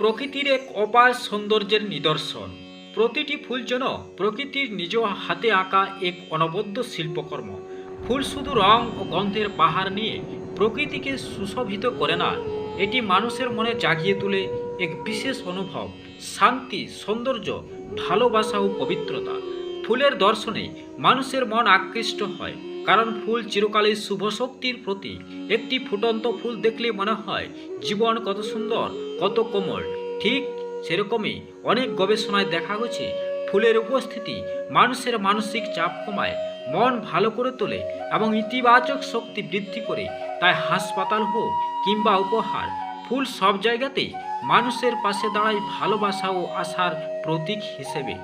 প্রকৃতির এক অপার সৌন্দর্যের নিদর্শন। প্রতিটি ফুল যেন প্রকৃতির নিজ হাতে আঁকা এক অনবদ্য শিল্পকর্ম। ফুল শুধু রং ও গন্ধের পাহাড় নিয়ে প্রকৃতিকে সুশোভিত করে না, এটি মানুষের মনে জাগিয়ে তোলে এক বিশেষ অনুভব, শান্তি, সৌন্দর্য, ভালোবাসা ও পবিত্রতা। ফুলের দর্শনে মানুষের মন আকৃষ্ট হয়, কারণ ফুল চিরকালের শুভ শক্তির প্রতীক। একটি ফুটন্ত ফুল দেখলে মনে হয় জীবন কত সুন্দর, কত কোমল। ঠিক সেরকমই অনেক গবেষণায় দেখা গেছে ফুলের উপস্থিতি মানুষের মানসিক চাপ কমায়, মন ভালো করে তোলে এবং ইতিবাচক শক্তি বৃদ্ধি করে। তাই হাসপাতাল হোক কিংবা উপহার, ফুল সব জায়গাতেই মানুষের পাশে দাঁড়ায় ভালোবাসা ও আশার প্রতীক হিসেবে।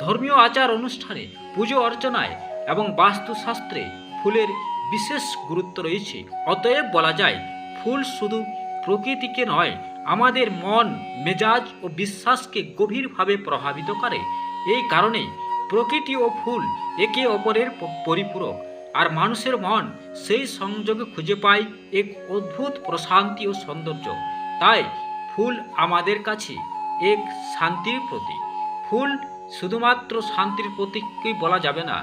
ধর্মীয় আচার অনুষ্ঠানে, পুজো অর্চনায় এবং বাস্তুশাস্ত্রে ফুলের বিশেষ গুরুত্ব রয়েছে। অতএব বলা যায়, ফুল শুধু প্রকৃতিকে নয় আমাদের মন, মেজাজ ও বিশ্বাসকে গভীরভাবে প্রভাবিত করে। এই কারণেই প্রকৃতি ও ফুল একে অপরের পরিপূরক। আর মানুষের মন সেই সংযোগে খুঁজে পায় এক অদ্ভুত প্রশান্তি ও সৌন্দর্য। তাই ফুল আমাদের কাছে এক শান্তির প্রতীক। ফুল শুধুমাত্র শান্তির প্রতীককেই বলা যাবে না,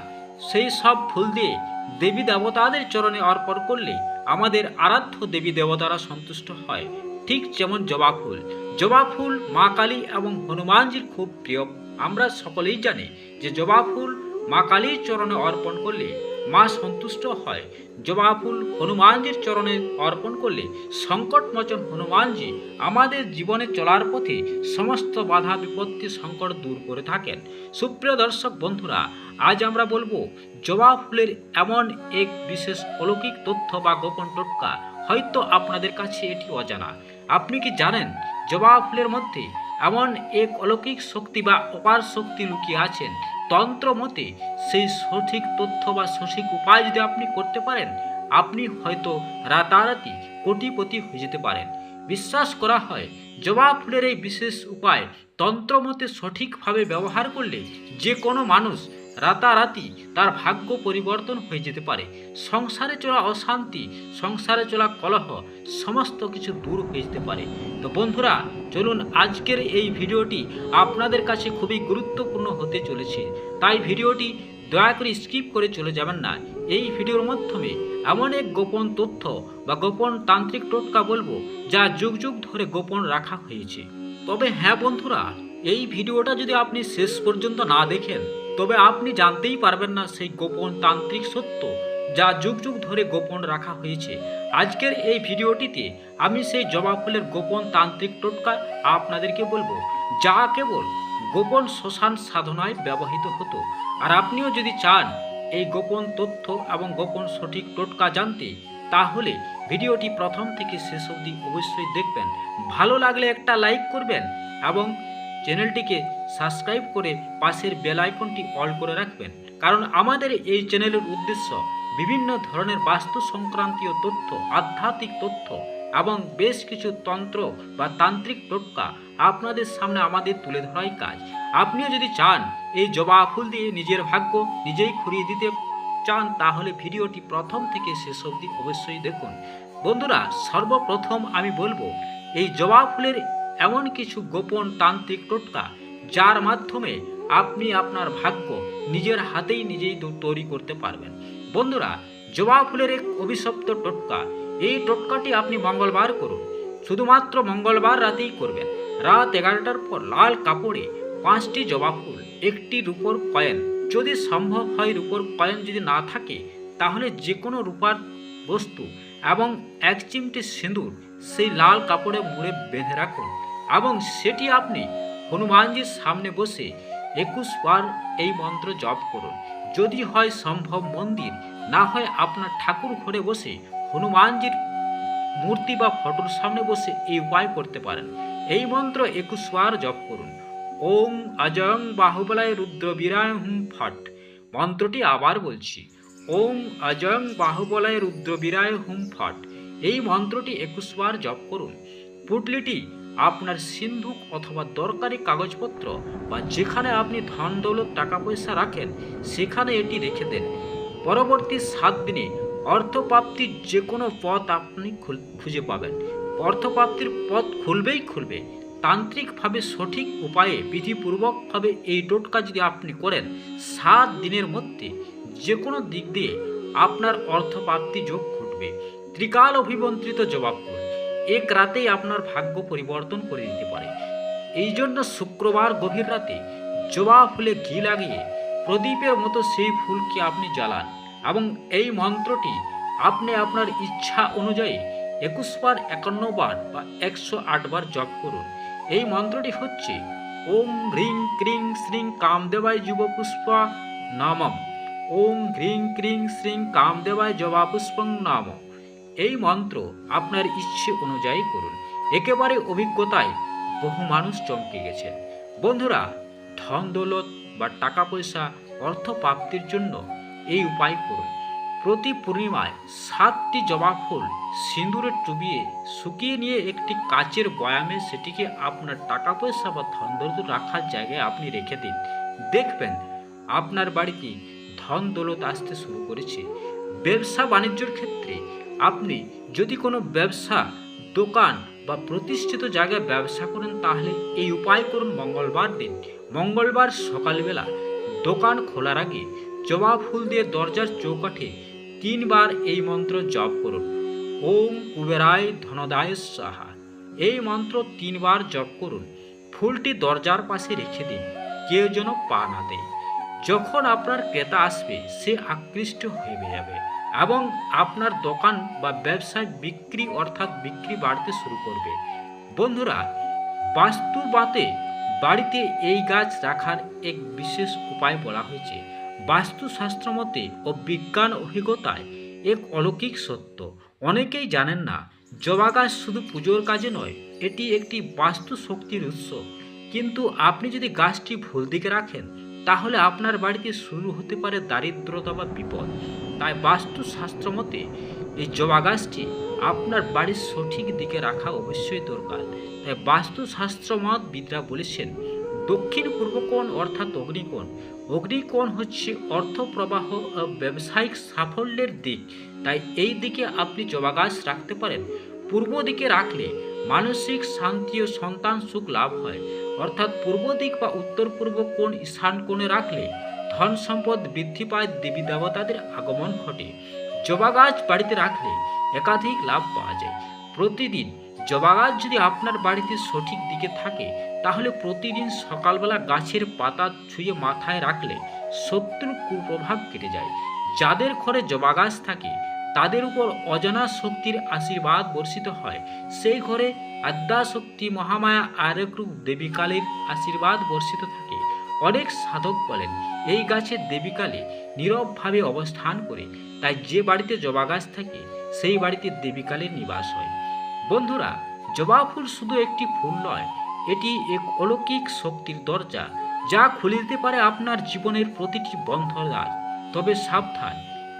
সেই সব ফুল দিয়ে দেবী দেবতাদের চরণে অর্পণ করলে আমাদের আরাধ্য দেবী দেবতারা সন্তুষ্ট হয়। ঠিক যেমন জবা ফুল। জবা ফুল মা কালী এবং হনুমানজির খুব প্রিয়। আমরা সকলেই জানি যে জবা ফুল মা কালীর চরণে অর্পণ করলে মা সন্তুষ্ট হয়। জবা ফুল হনুমানজির চরণে অর্পণ করলে সংকটমোচন হনুমানজি আমাদের জীবনে চলার পথে সমস্ত বাধা, বিপত্তি, সংকট দূর করে থাকেন। সুপ্রিয় দর্শক বন্ধুরা, আজ আমরা বলব জবা ফুলের এমন এক বিশেষ অলৌকিক তথ্য বা গোপন টোটকা। হয়তো আপনাদের কাছে এটি অজানা। আপনি কি জানেন জবা ফুলের মধ্যে এমন এক অলৌকিক শক্তি বা অপার শক্তি লুকিয়ে আছেন তন্ত্র মতে সেই সঠিক তথ্য বা সঠিক উপায় যদি আপনি করতে পারেন, আপনি হয়তো রাতারাতি কোটিপতি হয়ে যেতে পারেন। বিশ্বাস করা হয় জবা ফুলের এই বিশেষ উপায় তন্ত্রমতে সঠিকভাবে ব্যবহার করলে যে কোনো মানুষ রাতারাতি তার ভাগ্য পরিবর্তন হয়ে যেতে পারে। সংসারে চলা অশান্তি, সংসারে চলা কলহ, সমস্ত কিছু দূর হয়ে যেতে পারে। তো বন্ধুরা, চলুন আজকের এই ভিডিওটি আপনাদের কাছে খুবই গুরুত্বপূর্ণ হতে চলেছে। তাই ভিডিওটি দয়া করে স্কিপ করে চলে যাবেন না। এই ভিডিওর মাধ্যমে এমন এক গোপন তথ্য বা গোপন তান্ত্রিক টোটকা বলব যা যুগ যুগ ধরে গোপন রাখা হয়েছে। তবে হ্যাঁ বন্ধুরা, এই ভিডিওটা যদি আপনি শেষ পর্যন্ত না দেখেন তবে আপনি জানতেই পারবেন না সেই গোপন তান্ত্রিক সত্য যা যুগ যুগ ধরে গোপন রাখা হয়েছে। আজকের এই ভিডিওটিতে আমি সেই জবা ফুলের গোপন তান্ত্রিক টোটকা আপনাদেরকে বলব, যা কেবল গোপন শ্মশান সাধনায় ব্যবহৃত হতো। আর আপনিও যদি চান এই গোপন তথ্য এবং গোপন সঠিক টোটকা জানতে, তাহলে ভিডিওটি প্রথম থেকে শেষ অবধি অবশ্যই দেখবেন। ভালো লাগলে একটা লাইক করবেন এবং চ্যানেলটিকে সাবস্ক্রাইব করে পাশের বেল আইকনটি অল করে রাখবেন। কারণ আমাদের এই চ্যানেলের উদ্দেশ্য বিভিন্ন ধরনের বাস্তু সংক্রান্তীয় তথ্য, আধ্যাত্মিক তথ্য এবং বেশ কিছু তন্ত্র বা তান্ত্রিক টোটকা আপনাদের সামনে আমাদের তুলে ধরাই কাজ। আপনিও যদি চান এই জবা ফুল দিয়ে নিজের ভাগ্য নিজেই খুঁড়িয়ে দিতে চান, তাহলে ভিডিওটি প্রথম থেকে শেষ অবধি অবশ্যই দেখুন। বন্ধুরা, সর্বপ্রথম আমি বলব, এই জবা ফুলের এমন কিছু গোপন তান্ত্রিক টোটকা, যার মাধ্যমে আপনি আপনার ভাগ্য নিজের হাতেই নিজেই তৈরি করতে পারবেন। বন্ধুরা, জবা ফুলের এক অভিশপ্ত টোটকা। এই টোটকাটি আপনি মঙ্গলবার করুন। শুধুমাত্র মঙ্গলবার রাতেই করবেন। রাত এগারোটার পর লাল কাপড়ে পাঁচটি জবা ফুল, একটি রূপোর কয়েন। যদি সম্ভব হয় রূপোর কয়েন যদি না থাকে, তাহলে যে কোনো রূপার বস্তু এবং এক চিমটি সিঁদুর সেই লাল কাপড়ে মুড়ে বেঁধে রাখুন। এবং সেটি আপনি হনুমানজির সামনে বসে একুশ বার এই মন্ত্র জপ করুন। যদি হয় সম্ভব মন্দির, না হয় আপনার ঠাকুর ঘরে বসে হনুমানজির মূর্তি বা ফটোর সামনে বসে এই উপায় করতে পারেন। এই মন্ত্র একুশ বার জপ করুন। ওং অজং বাহুবলায় রুদ্র বিরায় হুম ফট। মন্ত্রটি আবার বলছি, ওং অজং বাহুবলায় রুদ্র বিরায় হুম ফট। এই মন্ত্রটি একুশ বার জপ করুন। পুটলিটি আপনার সিন্ধুক অথবা দরকারি কাগজপত্র বা যেখানে আপনি ধন দৌলত টাকা পয়সা রাখেন, সেখানে এটি রেখে দেন। পরবর্তী সাত দিনে অর্থপ্রাপ্তির যে কোনো পথ আপনি খুঁজে পাবেন। অর্থপ্রাপ্তির পথ খুলবেই খুলবে। তান্ত্রিকভাবে সঠিক উপায়ে, বিধিপূর্বকভাবে এই টোটকা যদি আপনি করেন, সাত দিনের মধ্যে যে কোনো দিক দিয়ে আপনার অর্থপ্রাপ্তি যোগ ঘটবে। ত্রিকাল অভিমন্ত্রিত জবাব ফুল এক রাতেই আপনার ভাগ্য পরিবর্তন করে দিতে পারে। এই জন্য শুক্রবার গভীর রাতে জবা ফুলে ঘি লাগিয়ে প্রদীপের মতো সেই ফুলকে আপনি জ্বালান এবং এই মন্ত্রটি আপনি আপনার ইচ্ছা অনুযায়ী একুশ বার একান্ন বার বা একশো আট বার জপ করুন। এই মন্ত্রটি হচ্ছে, ওম হ্রিং ক্রিং শ্রিং কামদেবায় যুব পুষ্পা নামম। ওম হ্রিং ক্রিং শ্রিং কামদেবায় জবা পুষ্পং নাম এই মন্ত্র আপনার ইচ্ছে অনুযায়ী করুন। একেবারে অভিজ্ঞতায় বহু মানুষ চমকে গেছেন বন্ধুরা, ধন দৌলত বা টাকা পয়সা অর্থ প্রাপ্তির জন্য এই উপায় করুন। প্রতি পূর্ণিমায় সাতটি জবা ফুল সিঁদুরে চুবিয়ে শুকিয়ে নিয়ে একটি কাচের বয়ামে সেটিকে আপনার টাকা পয়সা বা ধন দৌলত রাখার জায়গায় আপনি রেখে দিন। দেখবেন আপনার বাড়িতে ধন দৌলত আসতে শুরু করেছে। ব্যবসা বাণিজ্যর ক্ষেত্রে আপনি যদি কোনো ব্যবসা, দোকান বা প্রতিষ্ঠিত জায়গায় ব্যবসা করেন, তাহলে এই উপায় করুন মঙ্গলবার দিন। মঙ্গলবার সকালবেলা দোকান খোলার আগে জবা ফুল দিয়ে দরজার চৌকাঠে তিনবার এই মন্ত্র জপ করুন। ওম কুবেরায় ধনদায় সাহা এই মন্ত্র তিনবার জপ করুন। ফুলটি দরজার পাশে রেখে দিন। কেউ যেন পা না দেয়। যখন আপনার ক্রেতা আসবে, সে আকৃষ্ট হয়ে যাবে। এবং আপনার দোকান বা ব্যবসায় বিক্রি অর্থাৎ বিক্রি বাড়তে শুরু করবে। বন্ধুরা বাস্তুবাতে বাড়িতে এই গাছ রাখার এক বিশেষ উপায় বলা হয়েছে। বাস্তুশাস্ত্র মতে ও বিজ্ঞান অভিজ্ঞতায় এক অলৌকিক সত্য। অনেকেই জানেন না, জবা গাছ শুধু পুজোর কাজে নয়, এটি একটি বাস্তু শক্তির উৎস। কিন্তু আপনি যদি গাছটি ভুল দিকে রাখেন তাহলে আপনার বাড়িতে শুরু হতে পারে দারিদ্রতা বা বিপদ। তাই বাস্তুশাস্ত্র মতে, এই জবা গাছটি আপনার বাড়ির সঠিক দিকে রাখা অবশ্যই দরকার। তাই বাস্তুশাস্ত্র মতবিদরা বলেছেন, দক্ষিণ পূর্ব কোণ অর্থাৎ অগ্নিকোণ। অগ্নিকোণ হচ্ছে অর্থ প্রবাহ ব্যবসায়িক সাফল্যের দিক। তাই এই দিকে আপনি জবা গাছ রাখতে পারেন। পূর্ব দিকে রাখলে মানসিক শান্তি ও সন্তান সুখ লাভ হয়। অর্থাৎ পূর্ব দিক বা উত্তর পূর্ব কোণ ঈশান কোণে রাখলে ধন সম্পদ বৃদ্ধি পায় দেবী দেবতাদের আগমন ঘটে। জবা গাছ বাড়িতে রাখলে একাধিক লাভ পাওয়া যায়। প্রতিদিন জবা গাছ যদি আপনার বাড়িতে সঠিক দিকে থাকে, তাহলে প্রতিদিন সকালবেলা গাছের পাতা ছুঁয়ে মাথায় রাখলে শত্রুর কুপ্রভাব কেটে যায়। যাদের ঘরে জবা গাছ থাকে তাদের উপর অজানা শক্তির আশীর্বাদ বর্ষিত হয়। সেই ঘরে আদ্যাশক্তি মহামায়া আরেকরূপ দেবীকালীর আশীর্বাদ বর্ষিত থাকে। অনেক সাধক বলেন, এই গাছের দেবীকালে নীরবভাবে অবস্থান করে, তাই যে বাড়িতে জবা গাছ থাকে, সেই বাড়িতে দেবীকালের নিবাস হয়। বন্ধুরা, জবা ফুল শুধু একটি ফুল নয়, এটি এক অলৌকিক শক্তির দরজা, যা খুলে দিতে পারে আপনার জীবনের প্রতিটি বন্ধ দ্বার তবে সাবধান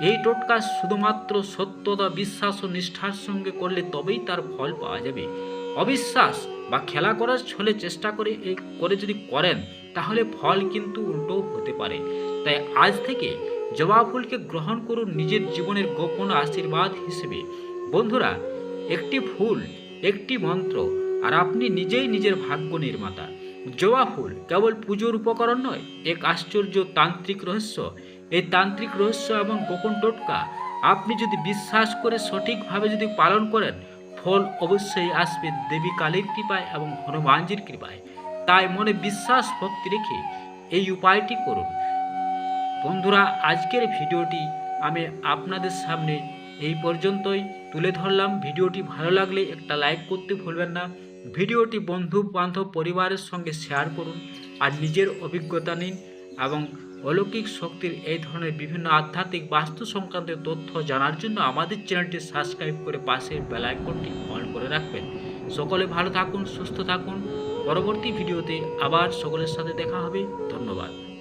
এই টোটকা শুধুমাত্র সত্যতা, বিশ্বাস ও নিষ্ঠার সঙ্গে করলে তবেই তার ফল পাওয়া যাবে। অবিশ্বাস বা খেলা করার ছলে চেষ্টা করে এই করে যদি করেন, তাহলে ফল কিন্তু উল্টো হতে পারে। তাই আজ থেকে জবা ফুলকে গ্রহণ করুন নিজের জীবনের গোপন আশীর্বাদ হিসেবে। বন্ধুরা, একটি ফুল, একটি মন্ত্র, আর আপনি নিজেই নিজের ভাগ্য নির্মাতা। জবা ফুল কেবল পুজোর উপকরণ নয়, এক আশ্চর্য তান্ত্রিক রহস্য। এই তান্ত্রিক রহস্য এবং গোপন টোটকা আপনি যদি বিশ্বাস করে সঠিকভাবে যদি পালন করেন, ফল অবশ্যই আসবে দেবী কালীর কৃপায় এবং হনুমানজির কৃপায়। তাই মনে বিশ্বাস, ভক্তি রেখে এই উপায়টি করুন। বন্ধুরা, আজকের ভিডিওটি আমি আপনাদের সামনে এই পর্যন্তই তুলে ধরলাম। ভিডিওটি ভালো লাগলে একটা লাইক করতে ভুলবেন না। ভিডিওটি বন্ধু বান্ধব পরিবারের সঙ্গে শেয়ার করুন আর নিজের অভিজ্ঞতা নিন এবং অলৌকিক শক্তির এই ধরনের বিভিন্ন আধ্যাত্মিক বাস্তু সংক্রান্ত তথ্য জানার জন্য আমাদের চ্যানেলটি সাবস্ক্রাইব করে পাশের বেলাইকনটি অন করে রাখবেন। সকলে ভালো থাকুন, সুস্থ থাকুন। পরবর্তী ভিডিওতে আবার সকলের সাথে দেখা হবে। ধন্যবাদ।